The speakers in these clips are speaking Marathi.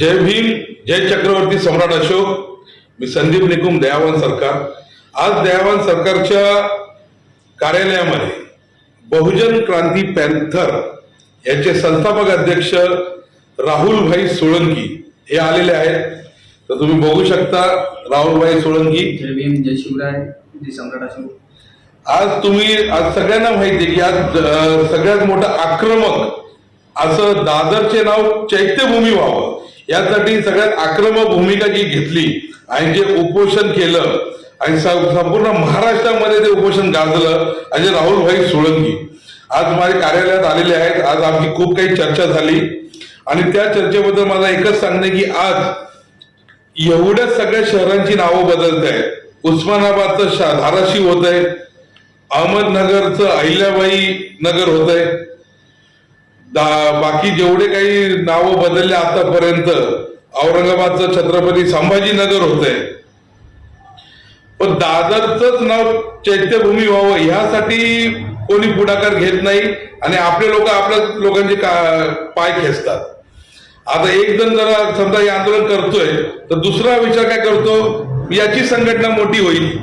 जय भीम जय चक्रवर्ती सम्राट अशोक. मी संदीप निकुम दयावान सरकार. आज दयावान सरकारच्या कार्यालयामध्ये बहुजन क्रांती पॅन्थर याचे संस्थापक अध्यक्ष राहुलभाई सोळंकी हे आलेले आहेत. तर तुम्ही बघू शकता राहुलभाई सोळंकी. जय भीम जय शिवराय जय सम्राट अशोक. आज तुम्ही आज सगळ्यांना माहिती आहे की आज सगळ्यात मोठं आक्रमक असं दादरचे नाव चैत्यभूमी व्हावं. यासाठी सगळ्यात आक्रमक भूमिका जी घेतली आणि जे उपोषण केलं आणि संपूर्ण महाराष्ट्रामध्ये ते उपोषण गाजलं आणि राहुलभाई सोळंकी. आज माझ्या कार्यालयात आलेले आहेत. आज आमची खूप काही चर्चा झाली. आणि त्या चर्चेबद्दल मला एकच सांगणे की आज एवढ्या सगळ्या शहरांची नावं बदलत आहेत. उस्मानाबादचं शा धाराशिव होत आहे अहमदनगरचं अहिल्याबाई नगर होत आहे बाकी जेवढे काही नावं बदलले आतापर्यंत औरंगाबादचं छत्रपती संभाजीनगर होत आहे पण दादरच नाव चैत्यभूमी व्हावं ह्यासाठी कोणी पुढाकार घेत नाही आणि आपले लोक आपल्या लोकांचे का- पाय खेचतात. आता एक जण जरा समजा हे आंदोलन करतोय तर दुसरा विचार काय करतो? याची संघटना मोठी होईल.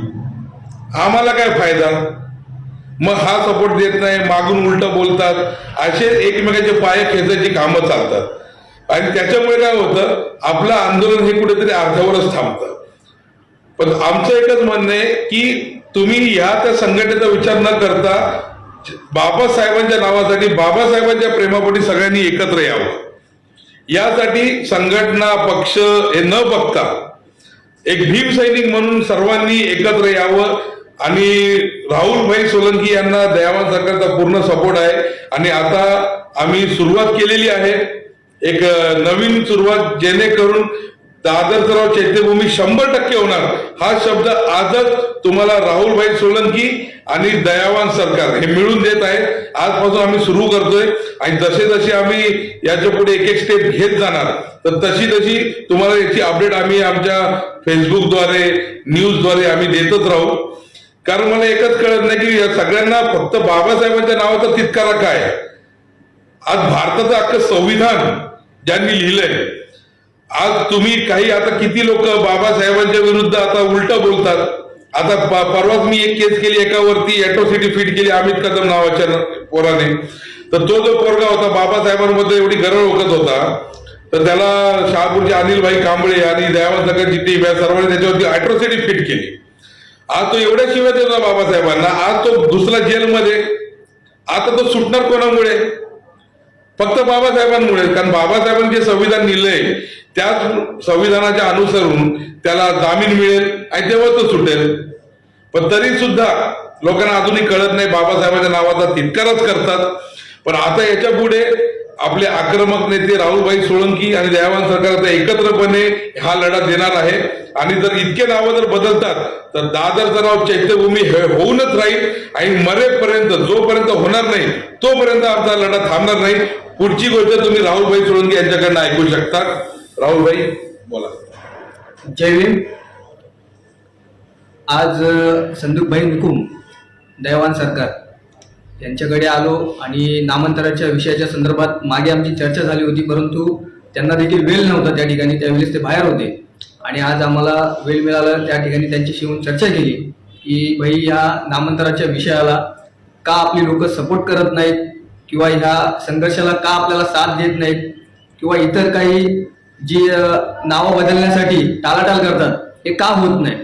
आम्हाला काय फायदा? मग हा सपोर्ट देत नाही मागून उलट बोलतात. असे एकमेकांचे पाय खेचायची कामं चालतात. आणि त्याच्यामुळे काय होतं आपलं आंदोलन हे कुठेतरी अर्ध्यावरच थांबतं. पण आमचं एकच म्हणणं आहे की तुम्ही ह्या त्या संघटनेचा विचार न करता बाबासाहेबांच्या नावासाठी बाबासाहेबांच्या प्रेमापोटी सगळ्यांनी एकत्र यावं. यासाठी संघटना पक्ष हे न बघता एक भीम सैनिक म्हणून सर्वांनी एकत्र यावं. आणि राहुलभाई सोलंकी यांना दयावान सरकारचा पूर्ण सपोर्ट आहे. आणि आता आम्ही सुरुवात केलेली आहे. एक नवीन सुरुवात जेणेकरून दादरसराव चैत्यभूमी शंभर टक्के होणार. हा शब्द आजच तुम्हाला राहुलभाई सोलंकी आणि दयावान सरकार हे मिळून देत आहेत. आजपासून आम्ही सुरू करतोय. आणि जसे जसे आम्ही याच्यापुढे एक एक स्टेप घेत जाणार तर तशी तशी तुम्हाला याची अपडेट आम्ही आमच्या फेसबुकद्वारे न्यूजद्वारे आम्ही देतच राहू. कारण मला एकच कळत नाही की या सगळ्यांना फक्त बाबासाहेबांच्या नावाचा तितकारा काय? आज भारताचं अख्खं संविधान ज्यांनी लिहिलंय आज तुम्ही काही आता किती लोक बाबासाहेबांच्या विरुद्ध आता उलट बोलतात? आता परवाच मी एक केस केली एकावरती अॅट्रॉसिटी फीट केली अमित कदम नावाच्या पोराने. तर तो जो पोरगा होता बाबासाहेबांमध्ये एवढी गरळ ओकत होता. तर त्याला शहापूरचे अनिलभाई कांबळे आणि दयावंत सरकारची टीम या सर्वांनी त्याच्यावरती अॅट्रॉसिटी फिट केली. आज तो एवढ्या शिव्या देतो बाबासाहेबांना. आज तो दुसरा जेलमध्ये. आता तो सुटणार कोणामुळे? फक्त बाबासाहेबांमुळे. कारण बाबासाहेबांनी जे संविधान लिहिलंय त्याच संविधानाच्या अनुसरून त्याला जामीन मिळेल आणि तेव्हा तो सुटेल. पण तरी सुद्धा लोकांना अजूनही कळत नाही बाबासाहेबांच्या नावाचा तितकाराच करतात. पण आता याच्यापुढे आपले आक्रमक नेते राहुलभाई सोळंकी आणि दयावान सरकार आता एकत्रपणे हा लढा देणार आहे. आणि जर इतके नावं जर बदलतात तर दादरचं नाव चैत्यभूमी हे होऊनच राहील आणि मरेपर्यंत जोपर्यंत होणार नाही तोपर्यंत आमचा लढा थांबणार नाही. पुढची गोष्ट तुम्ही राहुलभाई सोळंकी यांच्याकडनं ऐकू शकता. राहुलभाई बोला. जय भीम. आज संदूकभाई निकुम दयावान सरकार. त्यांच्याकडे आलो आणि नामांतराच्या विषयाच्या संदर्भात मागे आमची चर्चा झाली होती परंतु त्यांना देखील वेळ नव्हता त्या ठिकाणी त्यावेळेस ते बाहेर होते. आणि आज आम्हाला वेळ मिळाला त्या ठिकाणी त्यांच्याशी येऊन चर्चा केली की भाई या नामांतराच्या विषयाला का आपली लोक सपोर्ट करत नाहीत? किंवा ह्या संघर्षाला का आपल्याला साथ देत नाहीत? किंवा इतर काही जी नावं बदलण्यासाठी टाळाटाळ करतात हे का होत नाही?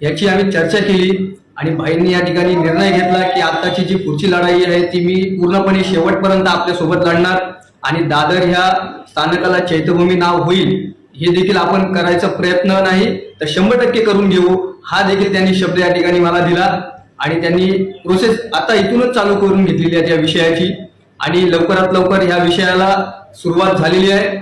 याची आम्ही चर्चा केली. आणि भाईंनी या ठिकाणी निर्णय घेतला की आत्ताची जी पुढची लढाई आहे ती मी पूर्णपणे शेवटपर्यंत आपल्यासोबत लढणार आणि दादर ह्या स्थानकाला चैत्यभूमी नाव होईल हे देखील आपण करायचा प्रयत्न नाही तर शंभर टक्के करून घेऊ हा देखील त्यांनी शब्द या ठिकाणी मला दिला. आणि त्यांनी प्रोसेस आता इथूनच चालू करून घेतलेली आहे त्या विषयाची. आणि लवकरात लवकर ह्या विषयाला सुरुवात झालेली आहे.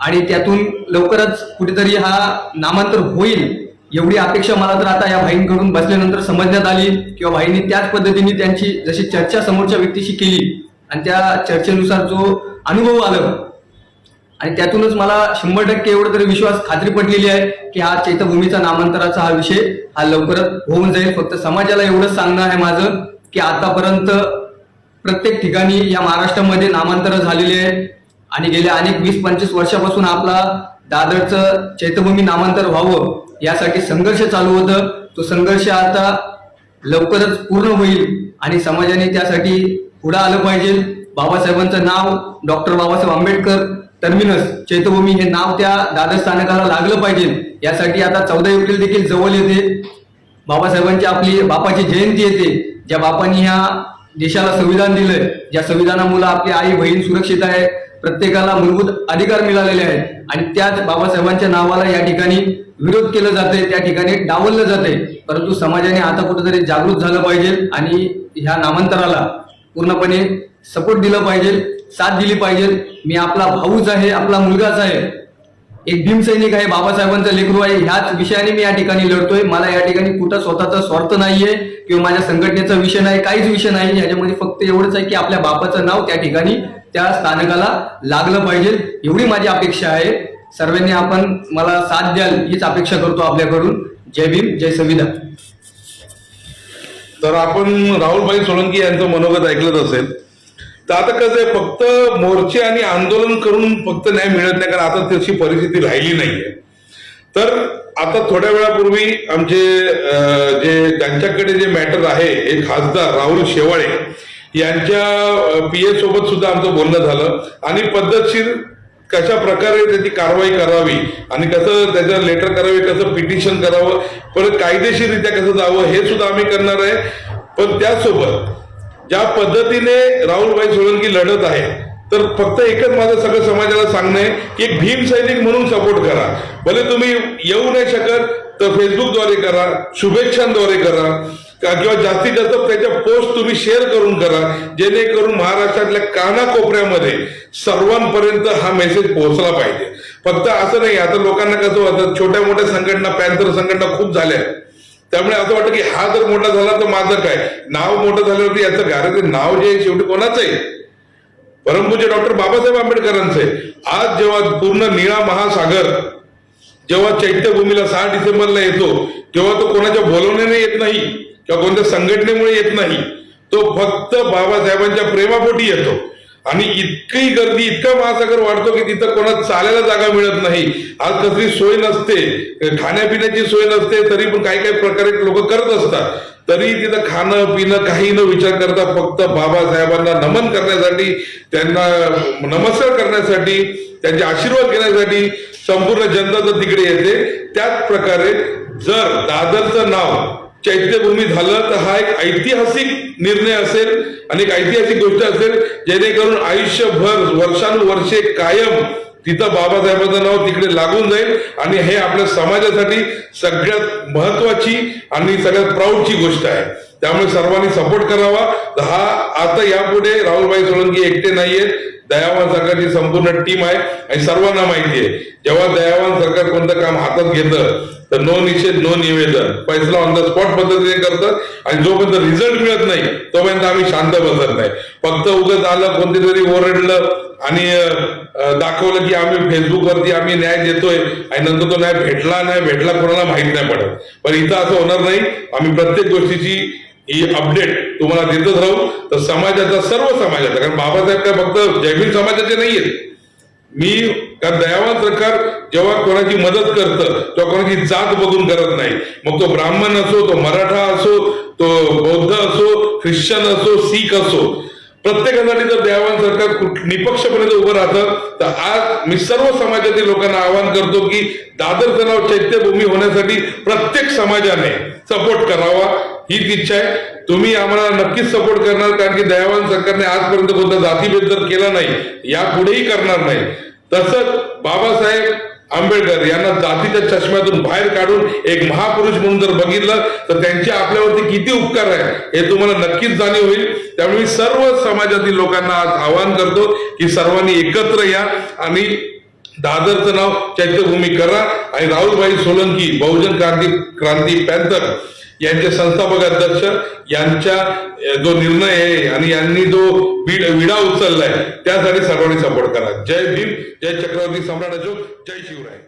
आणि त्यातून लवकरच कुठेतरी हा नामांतर होईल एवढी अपेक्षा मला तर आता या भाईंकडून बसल्यानंतर समजण्यात आली किंवा भाईंनी त्याच पद्धतीने त्यांची जशी चर्चा समोरच्या व्यक्तीशी केली आणि त्या चर्चेनुसार जो अनुभव आला आणि त्यातूनच मला शंभर टक्के एवढं तरी विश्वास खात्री पटलेली आहे की हा चैत्यभूमीचा नामांतराचा हा विषय हा लवकरच होऊन जाईल. फक्त समाजाला एवढंच सांगणं आहे माझं की आतापर्यंत प्रत्येक ठिकाणी या महाराष्ट्रामध्ये नामांतर झालेली आहे आणि गेल्या अनेक वीस पंचवीस वर्षापासून आपला दादरचं चैत्यभूमी नामांतर व्हावं यासाठी संघर्ष चालू होतं. तो संघर्ष आता लवकरच पूर्ण होईल आणि समाजाने त्यासाठी पुढे आलं पाहिजे. बाबासाहेबांचं नाव डॉक्टर बाबासाहेब आंबेडकर टर्मिनस चैत्यभूमी हे नाव त्या दादर स्थानकाला लागलं पाहिजे. यासाठी आता चौदा एप्रिल देखील जवळ येते. बाबासाहेबांची आपली बापाची जयंती येते. ज्या बापांनी ह्या देशाला संविधान दिलंय. ज्या संविधानामुळे आपली आई बहीण सुरक्षित आहे. प्रत्येकाला मूलभूत अधिकार मिळालेले आहेत. आणि त्याच बाबासाहेबांच्या नावाला या ठिकाणी विरोध केलं जाते त्या ठिकाणी डावललं जाते परंतु समाजाने आता कुठेतरी जागृत झालं पाहिजे आणि ह्या नामांतराला पूर्णपणे सपोर्ट दिला पाहिजे साथ दिली पाहिजे. मी आपला भाऊच आहे आपला मुलगाच आहे. एक भीमसैनिक आहे बाबासाहेबांचा लेकरू आहे. ह्याच विषयाने मी या ठिकाणी लढतोय. मला या ठिकाणी कुठं स्वतःचा स्वार्थ नाहीये किंवा माझ्या संघटनेचा विषय नाही काहीच विषय नाही. याच्यामध्ये फक्त एवढंच आहे की आपल्या बापाचं नाव त्या ठिकाणी त्या स्थानकाला लागलं पाहिजे. एवढी माझी अपेक्षा आहे. सर्वांनी आपण मला साथ द्याल हीच अपेक्षा करतो आपल्याकडून. जय भीम जय संविधान. तर आपण राहुलभाई सोळंकी यांचं मनोगत ऐकलंच असेल. तर आता कसं आहे फक्त मोर्चे आणि आंदोलन करून फक्त न्याय मिळत नाही कारण आता तशी परिस्थिती राहिली नाहीये. तर आता थोड्या वेळापूर्वी आमचे जे त्यांच्याकडे जे मॅटर आहे हे खासदार राहुल शेवाळे यांच्या पी ए सोबत सुद्धा आमचं बोलणं झालं. आणि पद्धतशीर कशा प्रकारे त्याची कारवाई करावी आणि कसं त्याचं लेटर करावे कसं पिटिशन करावं परत कायदेशीररित्या कसं जावं हे सुद्धा आम्ही करणार आहे. पण त्यासोबत ज्या पद्धतीने राहुलभाई सोळंकी लढत आहे तर फक्त एकच माझं सगळं समाजाला सांगणं आहे की एक भीम सैनिक म्हणून सपोर्ट करा. भले तुम्ही येऊ नाही शकत तर फेसबुकद्वारे करा शुभेच्छांद्वारे करा. किंवा जास्तीत जास्त त्याच्या पोस्ट तुम्ही शेअर करून करा जेणेकरून महाराष्ट्रातल्या कानाकोपऱ्यामध्ये सर्वांपर्यंत हा मेसेज पोहोचला पाहिजे. फक्त असं नाही आता लोकांना कसं होतं छोट्या मोठ्या संघटना पॅन्थर संघटना खूप झाल्या त्यामुळे असं वाटतं की हा जर मोठा झाला तर माझं काय? नाव मोठं झाल्यावरती याचं घराचं नाव जे आहे शेवटी कोणाचं आहे? परमपूज्य डॉक्टर बाबासाहेब आंबेडकरांचे आज जेव्हा पूर्ण निळा महासागर जेव्हा चैत्यभूमीला सहा डिसेंबरला येतो तेव्हा तो कोणाच्या बोलवण्याने येत नाही. किंवा कोणत्या संघटनेमुळे येत नाही तो फक्त बाबासाहेबांच्या प्रेमापोटी येतो. आणि इतकी गर्दी इतका महासागर वाढतो की तिथं कोणाला चालायला जागा मिळत नाही. आज कसली सोय नसते खाण्यापिण्याची सोय नसते तरी पण काही काही प्रकारे लोक करत असतात. तरी तिथं खाणं पिणं काही न विचार करता फक्त बाबासाहेबांना नमन करण्यासाठी त्यांना नमस्कार करण्यासाठी त्यांचे आशीर्वाद घेण्यासाठी संपूर्ण जनता जर तिकडे येते. त्याच प्रकारे जर दादरचं नाव चैत्यभूमी झालं तर हा एक ऐतिहासिक निर्णय असेल आणि एक ऐतिहासिक गोष्ट असेल जेणेकरून आयुष्यभर वर्षानुवर्षे कायम तिथं बाबासाहेबांचं नाव तिकडे लागून जाईल आणि हे आपल्या समाजासाठी सगळ्यात महत्वाची आणि सगळ्यात प्राऊडची गोष्ट आहे. त्यामुळे सर्वांनी सपोर्ट करावा. हा आता यापुढे राहुलभाई सोळंकी एकटे नाहीये दयावान सरकारची संपूर्ण टीम आहे आणि सर्वांना माहिती आहे. जेव्हा दयावान सरकार कोणतं काम हातात घेतं तर नो निषेध नो निवेदन. फैसला ऑन द स्पॉट पद्धतीने करतं आणि जोपर्यंत रिझल्ट मिळत नाही तोपर्यंत आम्ही शांत बसत नाही. फक्त उगत आलं कोणतीतरी ओरडलं आणि दाखवलं की आम्ही फेसबुकवरती आम्ही न्याय देतोय आणि नंतर तो न्याय भेटला नाही भेटला कोणाला माहीत नाही पडत. पण इथं असं होणार नाही. आम्ही प्रत्येक गोष्टीची ही अपडेट तुम्हाला देतच राहू. तर समाजाचा सर्व समाजाचा कारण बाबासाहेब काय फक्त जयभीम समाजाचे नाहीयेत. मी कारण दयावान सरकार जेव्हा कोणाची मदत करतं तेव्हा कोणाची जात बघून करत नाही. मग तो ब्राह्मण असो तो मराठा असो तो बौद्ध असो ख्रिश्चन असो सिख असो प्रत्येकासाठी जर दयावान सरकार निपक्षपणे उभं राहतं तर आज मी सर्व समाजातील लोकांना आवाहन करतो की दादर तणाव चैत्यभूमी होण्यासाठी प्रत्येक समाजाने सपोर्ट करावा. हीच इच्छा आहे. तुम्ही आम्हाला नक्कीच सपोर्ट करणार कारण की दयावान सरकारने आजपर्यंत कोणता जातीभेद तर केला नाही यापुढेही करणार नाही. तसंच बाबासाहेब आंबेडकर यांना जातीच्या चष्म्यातून बाहेर काढून एक महापुरुष म्हणून जर बघितलं तर त्यांचे आपल्यावरती किती उपकार आहे हे तुम्हाला नक्कीच जाणीव होईल. त्यामुळे मी सर्व समाजातील लोकांना आज आवाहन करतो की सर्वांनी एकत्र या आणि दादरचं नाव चैत्यभूमी करा. आणि राहुलभाई सोलंकी बहुजन क्रांती क्रांती पॅन्थर यांचे संस्थापक अध्यक्ष यांच्या जो निर्णय आहे आणि यांनी जो विडा उचललाय त्यासाठी सर्वांनी सपोर्ट करा. जय भीम जय चक्रवर्ती सम्राट अशोक जय शिवराय.